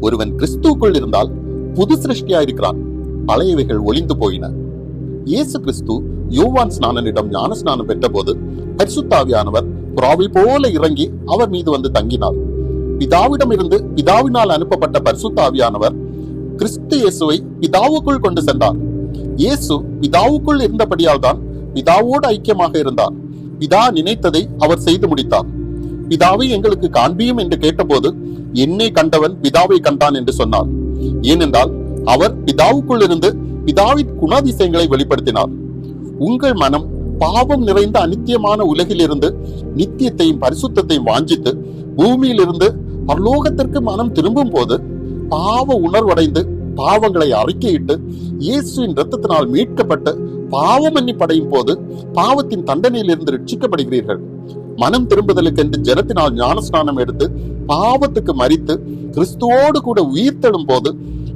ஒருவன் கிறிஸ்துவுக்குள் இருந்தால் புது சிருஷ்டியா இருக்கிறான் பழையவைகள் ஒளிந்து போயின. இயேசு கிறிஸ்து யோவான் ஸ்நானனிடம் ஞான ஸ்நானம் பெற்றபோது பரிசுத்தாவியானவர் புறாவை போல இறங்கி அவர் மீது வந்து தங்கினார். பிதாவிடம் இருந்து பிதாவினால் அனுப்பப்பட்ட பரிசுத்தாவியானவர் கிறிஸ்து இயேசுவை பிதாவுக்குள் கொண்டு சென்றார். இயேசு பிதாவுக்குள் இருந்தபடியால் தான் பிதாவோடு ஐக்கியமாக இருந்தார். பிதா நினைத்ததை அவர் செய்து முடித்தார். பிதாவை எங்களுக்கு காண்பியும் என்று கேட்டபோது என்னை கண்டவன் பிதாவை கண்டான் என்று சொன்னார். ஏனென்றால் அவர் பிதாவுக்குள் இருந்து பிதாவின் குணாதிசயங்களை வெளிப்படுத்தினார். உங்கள் மனம் பாவம் நிறைந்த அனித்தியமான உலகிலிருந்து நித்தியத்தையும் பரிசுத்தையும் வாஞ்சித்து பூமியிலிருந்து பரலோகத்திற்கு மனம் திரும்பும் போது பாவ உணர்வடைந்து பாவங்களை அறிக்கையிட்டு இயேசுவின் ரத்தத்தினால் மீட்கப்பட்டு பாவ மன்னிப்படையும் போது பாவத்தின் தண்டனையிலிருந்து ரட்சிக்கப்படுகிறீர்கள். மனம் திரும்புதலுக்கென்று ஜனத்தினால் ஞானஸ்நானம் எடுத்து பாவத்துக்கு மறித்து கிறிஸ்துவோடு கூட உயிர்த்தெழும் போது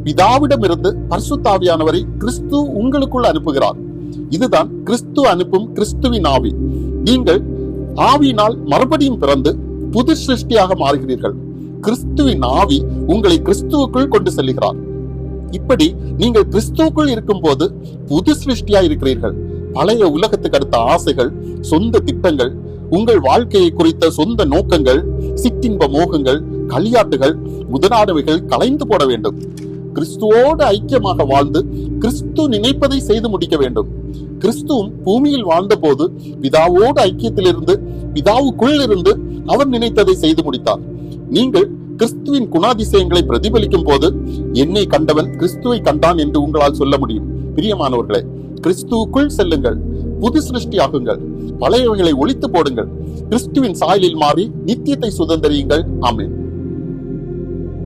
பிதாவிடமிருந்து பர்சுத்தாவியானவரை கிறிஸ்து உங்களுக்குள் அனுப்புகிறார். இதுதான் கிறிஸ்து அனுப்பும் கிறிஸ்துவின் ஆவி. நீங்கள் ஆவியினால் மறுபடியும் பிறந்து புது சிருஷ்டியாக மாறுகிறீர்கள். கிறிஸ்துவின் ஆவி உங்களை கிறிஸ்துவுக்குள் கொண்டு செல்கிறார். இப்படி நீங்கள் கிறிஸ்துவுக்குள் இருக்கும்போது புது சிருஷ்டியா இருக்கிறீர்கள். பழைய உலகத்துக்கு அடுத்த ஆசைகள் சொந்த திட்டங்கள் உங்கள் வாழ்க்கையை குறித்த சொந்த நோக்கங்கள் சிற்றின்ப மோகங்கள் களியாட்டுகள் முதலானவைகள் கலைந்து போட வேண்டும். கிறிஸ்துவோடு ஐக்கியமாக வாழ்ந்து கிறிஸ்து நினைப்பதை செய்து முடிக்க வேண்டும். கிறிஸ்துவும் பூமியில் வாழ்ந்தபோது பிதாவோடு ஐக்கியத்திலிருந்து பிதாவுக்குள் இருந்து அவர் நினைத்ததை செய்து முடித்தார். நீங்கள் கிறிஸ்துவின் குணாதிசயங்களை பிரதிபலிக்கும் போது என்னை கண்டவன் கிறிஸ்துவை கண்டான் என்று உங்களால் சொல்ல முடியும். பிரியமானவர்களே கிறிஸ்துவுக்குள் செல்லுங்கள் புது சிருஷ்டி ஆகுங்கள் பழையவைகளை ஒழித்து போடுங்கள். கிறிஸ்துவின் சாயலில் மாறி நித்தியத்தை சுதந்திரியுங்கள். ஆமென்.